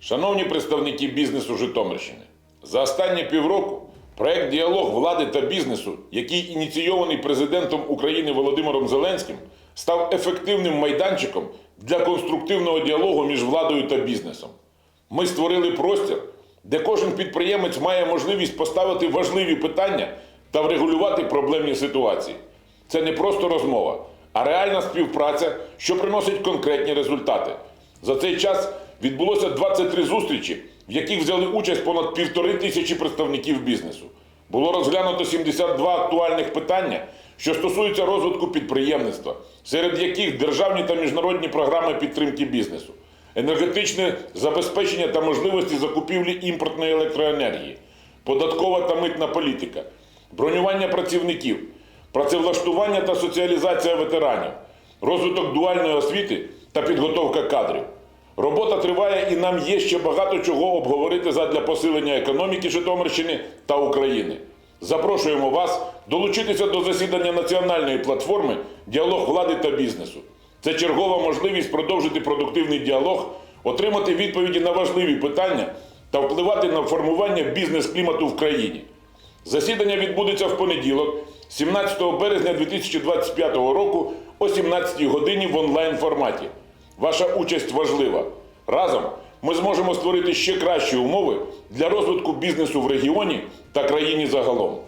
Шановні представники бізнесу Житомирщини, за останні півроку проект Діалог влади та бізнесу, який ініційований президентом України Володимиром Зеленським, став ефективним майданчиком для конструктивного діалогу між владою та бізнесом. Ми створили простір, де кожен підприємець має можливість поставити важливі питання та врегулювати проблемні ситуації. Це не просто розмова, а реальна співпраця, що приносить конкретні результати. За цей час відбулося 23 зустрічі, в яких взяли участь понад півтори тисячі представників бізнесу. Було розглянуто 72 актуальних питання, що стосуються розвитку підприємництва, серед яких державні та міжнародні програми підтримки бізнесу, енергетичне забезпечення та можливості закупівлі імпортної електроенергії, податкова та митна політика, бронювання працівників, працевлаштування та соціалізація ветеранів, розвиток дуальної освіти та підготовка кадрів. Робота триває і нам є ще багато чого обговорити задля посилення економіки Житомирщини та України. Запрошуємо вас долучитися до засідання національної платформи Діалог влади та бізнесу. Це чергова можливість продовжити продуктивний діалог, отримати відповіді на важливі питання та впливати на формування бізнес-клімату в країні. Засідання відбудеться в понеділок, 17 березня 2025 року о 17 годині в онлайн форматі. Ваша участь важлива. Разом ми зможемо створити ще кращі умови для розвитку бізнесу в регіоні та країні загалом.